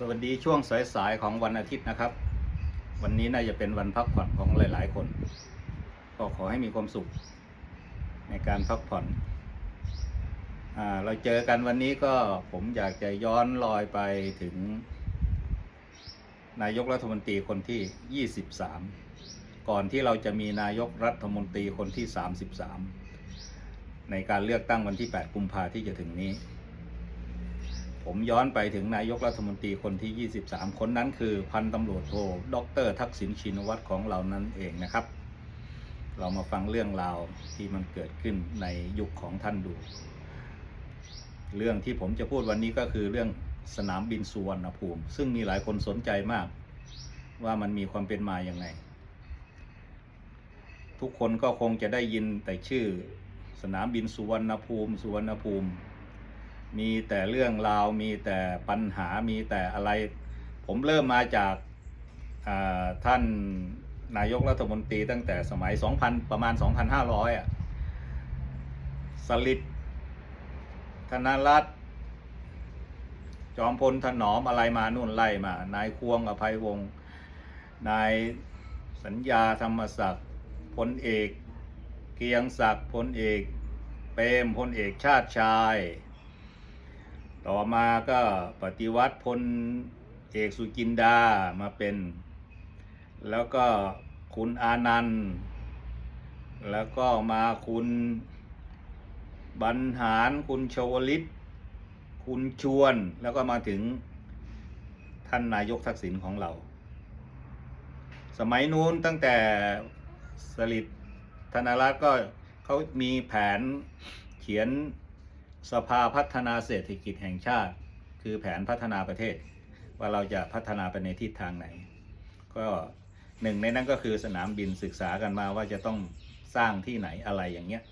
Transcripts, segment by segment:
สวัสดีช่วงสายๆของวันอาทิตย์นะครับ วันนี้น่าจะเป็นวันพักผ่อนของหลาย ๆ คน ก็ขอให้มีความสุข ในการพักผ่อนอเราเจอกันวันนี้ก็ผมอยากจะย้อนรอยไปถึง นายกรัฐมนตรีคนที่ 23 ก่อนที่เราจะมีนายกรัฐมนตรีคนที่ 33 ในการเลือกตั้งวันที่ 8 กุมภาที่จะถึงนี้ ผมย้อนไปถึงนายกรัฐมนตรีคนที่ 23 คนนั้นคือพันตำรวจโทดรทักษิณชินวัตรของเรานั้นเองนะครับ เรามาฟังเรื่องราวที่มันเกิดขึ้นในยุคของท่านดู เรื่องที่ผมจะพูดวันนี้ก็คือเรื่องสนามบินสุวรรณภูมิ ซึ่งมีหลายคนสนใจมาก ว่ามันมีความเป็นมาอย่างไง ทุกคนก็คงจะได้ยินแต่ชื่อสนามบินสุวรรณภูมิ สุวรรณภูมิ มีแต่เรื่องราว มีแต่ปัญหา มีแต่อะไร ผมเริ่มมาจากาท่านนายกรัฐมนตรีตั้งแต่สมัย 2000 ประมาณ 2,500 อะ สลิดธนรัตน์จอมพลถนอมอะไรมานู่นไล่มา นายควงอภัยวงศ์นายสัญญาธรรมศักดิ์พลเอก เกียงศักดิ์พลเอก เปรมพลเอกชาติชาย ต่อมาก็ปฏิวัติพลเอกสุจินดามาเป็น แล้วก็คุณอานันต์ แล้วก็มาคุณบรรหารคุณชวลิต คุณชวน แล้วก็มาถึงท่านนายกทักษิณของเรา สมัยนู้นตั้งแต่สลิดธนรัตน์ก็เขามีแผนเขียน สภาพัฒนาเศรษฐกิจแห่งชาติ คือแผนพัฒนาประเทศ ว่าเราจะพัฒนาไปในทิศทางไหน ก็หนึ่งในนั้นก็คือสนามบินศึกษากันมาว่าจะต้องสร้างที่ไหนอะไรอย่างเงี้ย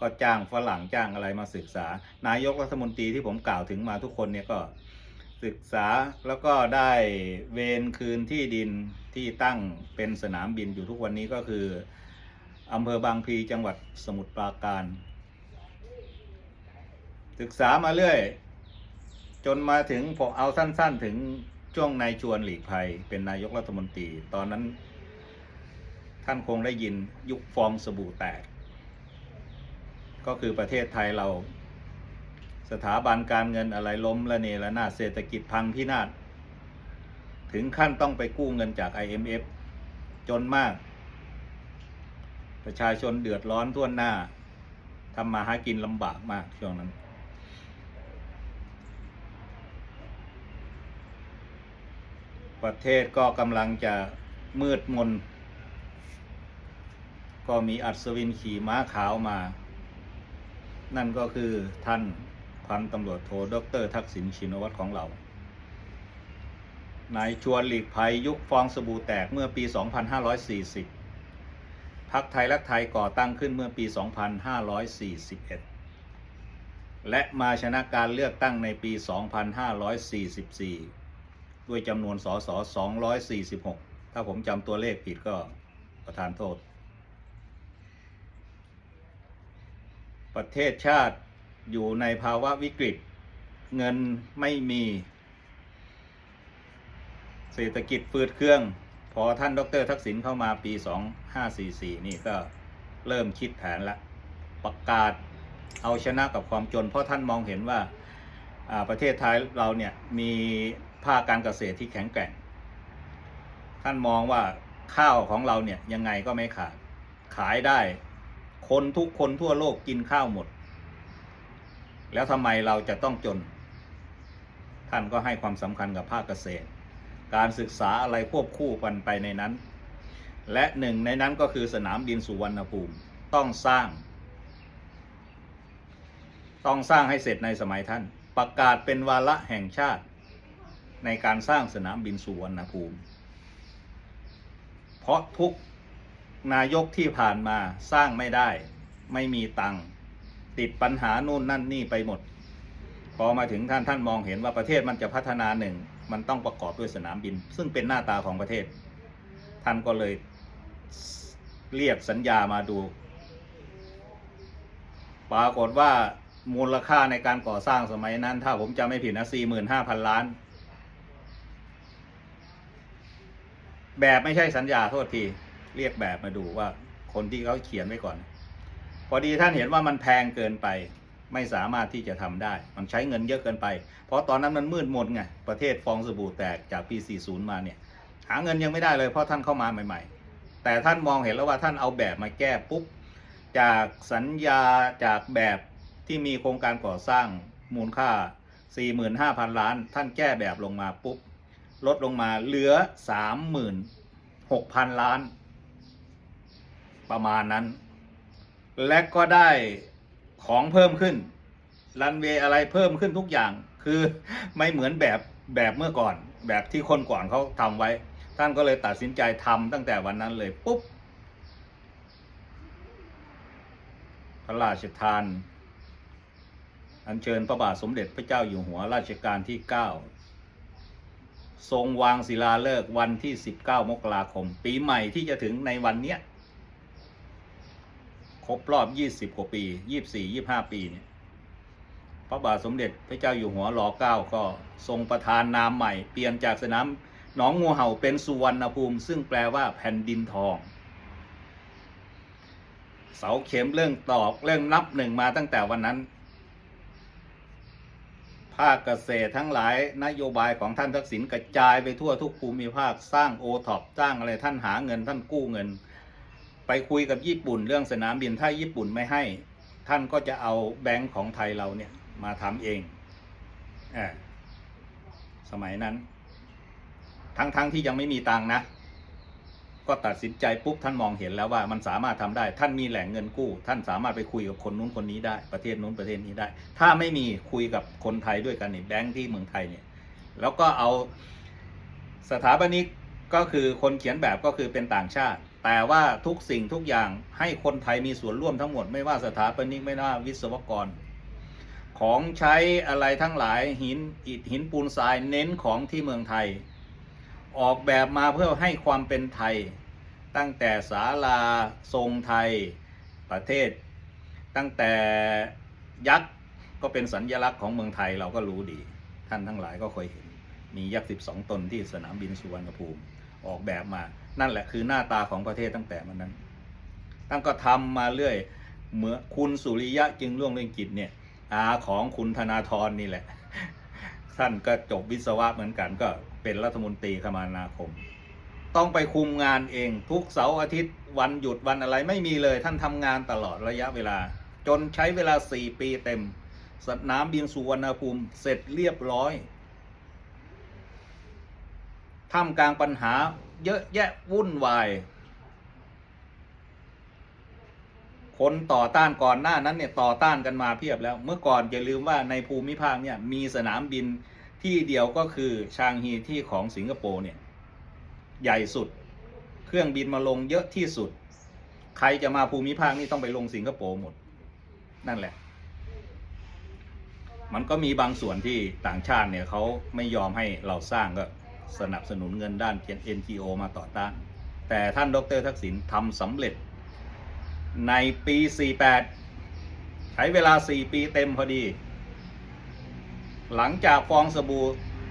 ก็จ้างฝรั่งจ้างอะไรมาศึกษา นายกรัฐมนตรีที่ผมกล่าวถึงมาทุกคนเนี่ยก็ศึกษาแล้วก็ได้เวรคืนที่ดินที่ตั้งเป็นสนามบินอยู่ทุกวันนี้ก็คืออำเภอบางพลีจังหวัดสมุทรปราการ ศึกษามาเรื่อย จนมาถึงผมเอาสั้น ๆ ถึงช่วงนายชวนหลีกภัย เป็นนายกรัฐมนตรี ตอนนั้น ท่านคงได้ยินยุคฟองสบู่แตก ก็คือประเทศไทยเรา สถาบันการเงินอะไรล้มละเนระนาเศรษฐกิจพังพินาศถึงขั้นต้องไปกู้เงินจาก IMF จนมาก ประชาชนเดือดร้อนทั่วหน้าทำมาหากินลำบากมากช่วงนั้น ประเทศก็กำลังจะมืดมน ก็มีอัศวินขี่ม้าขาวมา นั่นก็คือท่านพันตำรวจโทดรทักษิณชินวัตรของเรา นายชวนหลีกภัยยุคฟองสบู่แตกเมื่อปี 2540พักไทยรักไทยก่อตั้งขึ้นเมื่อปี 2541 และมาชนะการเลือกตั้งในปี 2544 ด้วยจำนวนสส246 ถ้าผมจำตัวเลขผิดก็ประทานโทษ ประเทศชาติอยู่ในภาวะวิกฤต เงินไม่มี เศรษฐกิจฟืดเครื่อง พอท่านดรทักษิณเข้ามาปี 2544 นี่ก็เริ่มคิดแผนละประกาศเอาชนะกับความจน เพราะท่านมองเห็นว่าอ่าประเทศไทยเราเนี่ยมี ภาคการเกษตรที่แข็งแกร่ง ท่านมองว่าข้าวของเราเนี่ยยังไงก็ไม่ขาด ขายได้ คนทุกคนทั่วโลกกินข้าวหมด แล้วทำไมเราจะต้องจน ท่านก็ให้ความสำคัญกับภาคเกษตร การศึกษาอะไรควบคู่กันไปในนั้น และหนึ่งในนั้นก็คือสนามบินสุวรรณภูมิต้องสร้าง ต้องสร้างให้เสร็จในสมัยท่าน ประกาศเป็นวาระแห่งชาติ ในการสร้างสนามบินสุวรรณภูมิ เพราะทุกนายกที่ผ่านมาสร้างไม่ได้ ไม่มีตังค์ติดปัญหานู่นนั่นนี่ไปหมด พอมาถึงท่านท่านมองเห็นว่าประเทศมันจะพัฒนาหนึ่ง มันต้องประกอบด้วยสนามบิน ซึ่งเป็นหน้าตาของประเทศ ท่านก็เลยเรียกสัญญามาดู ปรากฏว่ามูลค่าในการก่อสร้างสมัยนั้น ถ้าผมจำไม่ผิดนะสี่หมื่นห้าพันล้าน แบบไม่ใช่สัญญาโทษที เรียกแบบมาดูว่าคนที่เขาเขียนไว้ก่อน พอดีท่านเห็นว่ามันแพงเกินไป ไม่สามารถที่จะทำได้ มันใช้เงินเยอะเกินไป เพราะตอนนั้นมันมืดมนไง ประเทศฟองสบู่แตกจากปี 40 มาเนี่ย หาเงินยังไม่ได้เลยเพราะท่านเข้ามาใหม่ ๆ แต่ท่านมองเห็นแล้วว่าท่านเอาแบบมาแก้ปุ๊บจากสัญญาจากแบบที่มีโครงการก่อสร้างมูลค่า 45,000 ล้าน ท่านแก้แบบลงมาปุ๊บ ลดลงมาเหลือ36,000ล้าน ประมาณนั้น และก็ได้ของเพิ่มขึ้นรันเวย์อะไรเพิ่มขึ้นทุกอย่าง คือไม่เหมือนแบบแบบเมื่อก่อน แบบที่คนก่อนเขาทำไว้ ท่านก็เลยตัดสินใจทำตั้งแต่วันนั้นเลยปุ๊บพระราชทาน อัญเชิญพระบาทสมเด็จพระเจ้าอยู่หัวรัชกาลที่ 9 ทรงวางศิลาฤกษ์วันที่ 19 มกราคม ปีใหม่ที่จะถึงในวันเนี้ยครบรอบ 20 กว่าปี 24 25 ปีเนี่ยพระบาทสมเด็จพระเจ้าอยู่หัวรอเก้าก็ทรงประทานนามใหม่ เปลี่ยนจากสนามหนองงูเห่าเป็นสุวรรณภูมิ ซึ่งแปลว่าแผ่นดินทอง เสาเข็มเรื่องตอกเรื่องนับหนึ่งมาตั้งแต่วันนั้น ภาคเกษตรทั้งหลายนโยบายของท่านทักษิณกระจายไปทั่วทุกภูมิภาคสร้างโอท็อปสร้างอะไรท่านหาเงินท่านกู้เงิน ไปคุยกับญี่ปุ่นเรื่องสนามบินถ้าญี่ปุ่นไม่ให้ ท่านก็จะเอาแบงก์ของไทยเราเนี่ยมาทำเองอสมัยนั้น ทั้งๆทที่ยังไม่มีตังนะ ก็ตัดสินใจปุ๊บท่านมองเห็นแล้วว่ามันสามารถทำได้ ท่านมีแหล่งเงินกู้ ท่านสามารถไปคุยกับคนนู้นคนนี้ได้ ประเทศนู้นประเทศนี้ได้ ถ้าไม่มีคุยกับคนไทยด้วยกันนี่แบงค์ที่เมืองไทยเนี่ยแล้วก็เอาสถาปนิกก็คือคนเขียนแบบก็คือเป็นต่างชาติ แต่ว่าทุกสิ่งทุกอย่างให้คนไทยมีส่วนร่วมทั้งหมดไม่ว่าสถาปนิกไม่ว่าวิศวกร ของใช้อะไรทั้งหลายหินอิฐหินปูนทรายเน้นของที่เมืองไทย ออกแบบมาเพื่อให้ความเป็นไทย ตั้งแต่ศาลาทรงไทยประเทศ ตั้งแต่ยักษ์ก็เป็นสัญญลักษณ์ของเมืองไทยเราก็รู้ดี ท่านทั้งหลายก็เคยเห็น มียักษ์ 12 ตนที่สนามบินสุวรรณภูมิออกแบบมา นั่นแหละคือหน้าตาของประเทศตั้งแต่มันนั้น ตั้งก็ทำมาเรื่อยเมื่อคุณสุริยะจึงร่วงเรื่องกิจเนี่ยอาของคุณธนาธรนี่แหละ ท่านก็จบวิศวะเหมือนกันก็ เป็นรัฐมนตรีคมนาคม ต้องไปคุมงานเองทุกเสาร์อาทิตย์วันหยุดวันอะไรไม่มีเลยท่านทำงานตลอดระยะเวลา จนใช้เวลา 4 ปีเต็ม สนามบินสุวรรณภูมิเสร็จเรียบร้อยท่ามกลางปัญหาเยอะแยะวุ่นวาย คนต่อต้านก่อนหน้านั้นเนี่ยต่อต้านกันมาเพียบแล้ว เมื่อก่อนอย่าลืมว่าในภูมิภาคเนี่ยมีสนามบิน ที่เดียวก็คือชางฮีที่ของสิงคโปร์เนี่ย ใหญ่สุด เครื่องบินมาลงเยอะที่สุด ใครจะมาภูมิภาคนี่ต้องไปลงสิงคโปร์หมด นั่นแหละ มันก็มีบางส่วนที่ต่างชาติเนี่ยเขาไม่ยอมให้เราสร้างก็สนับสนุนเงินด้าน NGO มาต่อต้าน แต่ท่านดรทักษิณทำสำเร็จในปี 48 ใช้เวลา 4 ปีเต็มพอดี หลังจากฟองสบู่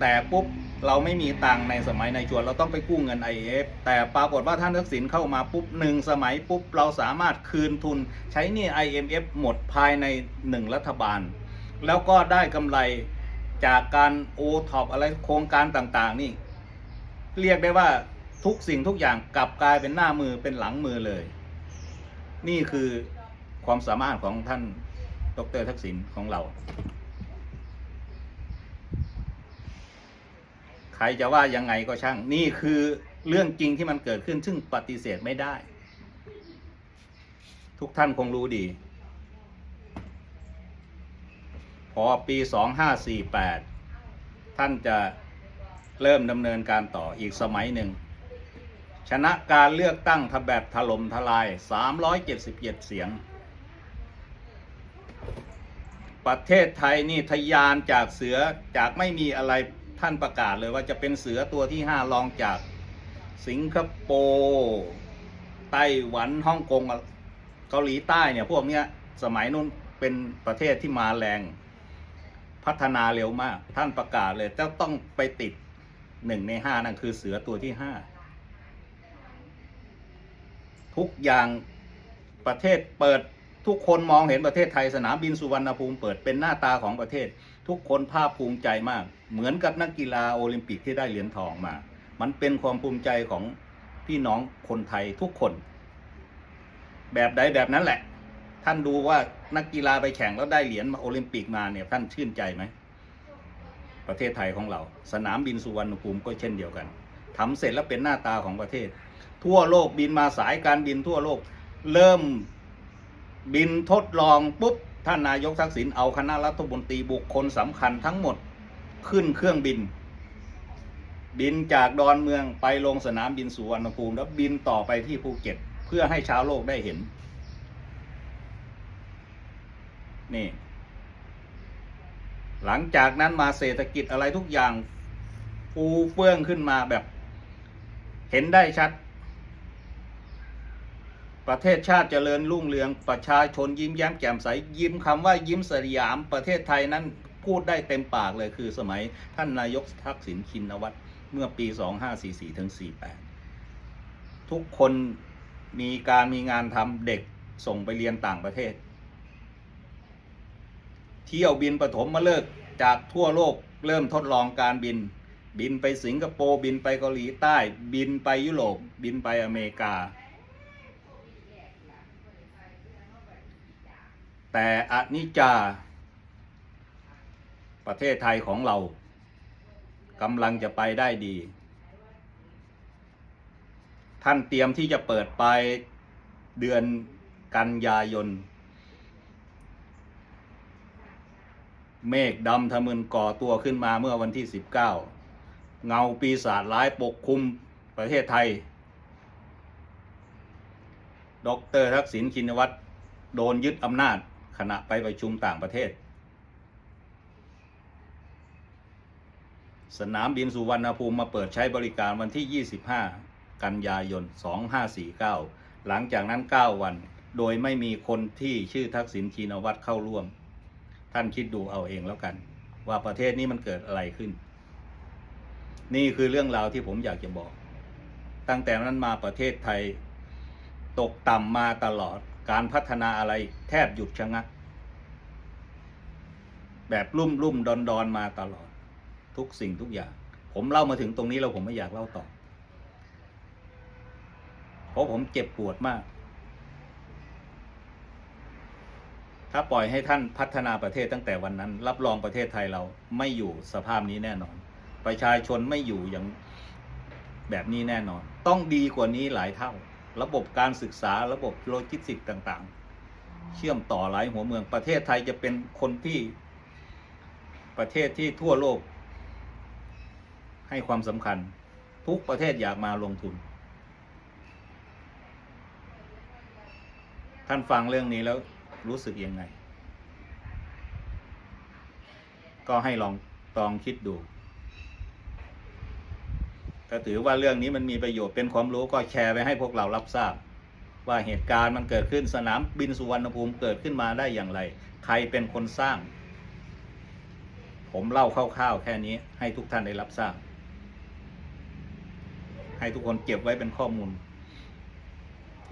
แตกปุ๊บเราไม่มีตังในสมัยในชวนเราต้องไปกู้เงิน IF แต่ปรากฏว่าท่านทักษิณเข้ามาปุ๊บหนึ่งสมัยปุ๊บเราสามารถคืนทุนใช้หนี่ IMF หมดภายในหนึ่งรัฐบาล แล้วก็ได้กำไรจากการโอท็อปอะไรโครงการต่างๆ นี่ เรียกได้ว่าทุกสิ่งทุกอย่างกลับกลายเป็นหน้ามือเป็นหลังมือเลย นี่คือความสามารถของท่านดรทักษิณของเรา ใครจะว่ายังไงก็ช่าง นี่คือเรื่องจริงที่มันเกิดขึ้นซึ่งปฏิเสธไม่ได้ ทุกท่านคงรู้ดี พอปี 2548 ท่านจะเริ่มดำเนินการต่ออีกสมัยหนึ่ง ชนะการเลือกตั้งทแบบถล่มทลาย 377 เสียง ประเทศไทยนี่ทะยานจากเสือจากไม่มีอะไร ท่านประกาศเลยว่าจะเป็นเสือตัวที่ 5 รองจากสิงคโปร์ไต้หวันฮ่องกงเกาหลีใต้เนี่ยพวกเนี้ยสมัยนู้นเป็นประเทศที่มาแรง พัฒนาเร็วมาก ท่านประกาศเลยจะต้องไปติดหนึ่งในห้านั่นคือเสือตัวที่ห้าทุกอย่างประเทศเปิดทุกคนมองเห็นประเทศไทยสนามบินสุวรรณภูมิเปิดเป็นหน้าตาของประเทศ ทุกคนภาคภูมิใจมาก เหมือนกับนักกีฬาโอลิมปิกที่ได้เหรียญทองมา มันเป็นความภูมิใจของพี่น้องคนไทยทุกคน แบบใดแบบนั้นแหละ ท่านดูว่านักกีฬาไปแข่งแล้วได้เหรียญมาโอลิมปิกมาเนี่ยท่านชื่นใจไหม ประเทศไทยของเรา สนามบินสุวรรณภูมิก็เช่นเดียวกันทำเสร็จแล้วเป็นหน้าตาของประเทศ ทั่วโลกบินมาสายการบินทั่วโลกเริ่มบินทดลองปุ๊บท่านนายกทักษิณเอาคณะรัฐมนตรีบุคคลสำคัญทั้งหมด ขึ้นเครื่องบิน บินจากดอนเมืองไปลงสนามบินสุวรรณภูมิ แล้วบินต่อไปที่ภูเก็ต เพื่อให้ชาวโลกได้เห็น นี่ หลังจากนั้นมาเศรษฐกิจอะไรทุกอย่างฟูเฟื่องขึ้นมาแบบ เห็นได้ชัด ประเทศชาติเจริญรุ่งเรืองประชาชนยิ้มแย้มแจ่มใส ยิ้มคำว่ายิ้มสยามประเทศไทยนั้น พูดได้เต็มปากเลยคือสมัยท่านนายกทักษิณชินวัตรเมื่อปี 2544ถึง48 ทุกคนมีการมีงานทำเด็กส่งไปเรียนต่างประเทศ เที่ยวบินปฐมมาเลิกจากทั่วโลกเริ่มทดลองการบิน บินไปสิงคโปร์บินไปเกาหลีใต้ บินไปยุโรปบินไปอเมริกา แต่อนิจจา ประเทศไทยของเรากำลังจะไปได้ดี ท่านเตรียมที่จะเปิดไปเดือนกันยายน เมฆดำทะมึนก่อตัวขึ้นมาเมื่อวันที่ 19 เงาปีศาจร้ายปกคลุมประเทศไทย ดรทักษิณชินวัตรโดนยึดอำนาจขณะไปประชุมต่างประเทศ สนามบินสุวรรณภูมิมาเปิดใช้บริการวันที่ 25 กันยายน 2549 หลังจากนั้น 9 วัน โดยไม่มีคนที่ชื่อทักษิณชินวัตรเข้าร่วม ท่านคิดดูเอาเองแล้วกัน ว่าประเทศนี้มันเกิดอะไรขึ้น นี่คือเรื่องราวที่ผมอยากจะบอก ตั้งแต่นั้นมาประเทศไทย ตกต่ำมาตลอดการพัฒนาอะไรแทบหยุดชะงักแบบรุ่มรุ่มดอนดอนมาตลอด ทุกสิ่งทุกอย่าง ผมเล่ามาถึงตรงนี้แล้วผมไม่อยากเล่าต่อ เพราะผมเจ็บปวดมาก ถ้าปล่อยให้ท่านพัฒนาประเทศตั้งแต่วันนั้น รับรองประเทศไทยเราไม่อยู่สภาพนี้แน่นอน ประชาชนไม่อยู่อย่างแบบนี้แน่นอน ต้องดีกว่านี้หลายเท่า ระบบการศึกษาระบบโลจิสติกต่างๆ เชื่อมต่อหลายหัวเมืองประเทศไทยจะเป็นคนที่ประเทศที่ทั่วโลก ให้ความสำคัญ ทุกประเทศอยากมาลงทุน ท่านฟังเรื่องนี้แล้วรู้สึกยังไง ก็ให้ลองตองคิดดูก็ถือว่าเรื่องนี้มันมีประโยชน์เป็นความรู้ก็แชร์ไปให้พวกเรารับทราบ ว่าเหตุการณ์มันเกิดขึ้นสนามบินสุวรรณภูมิเกิดขึ้นมาได้อย่างไร ใครเป็นคนสร้าง ผมเล่าคร่าวๆแค่นี้ให้ทุกท่านได้รับทราบ ให้ทุกคนเก็บไว้เป็นข้อมูล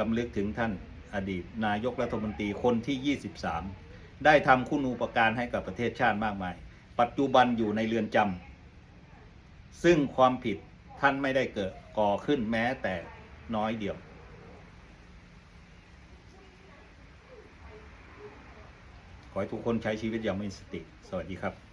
ลำลึกถึงท่านอดีต นายกรัฐมนตรีคนที่ 23 ได้ทำคุณูปการให้กับประเทศชาติมากมาย ปัจจุบันอยู่ในเรือนจำซึ่งความผิดท่านไม่ได้เกิดก่อขึ้นแม้แต่น้อยเดียว ขอให้ทุกคนใช้ชีวิตอย่างมีสติ สวัสดีครับ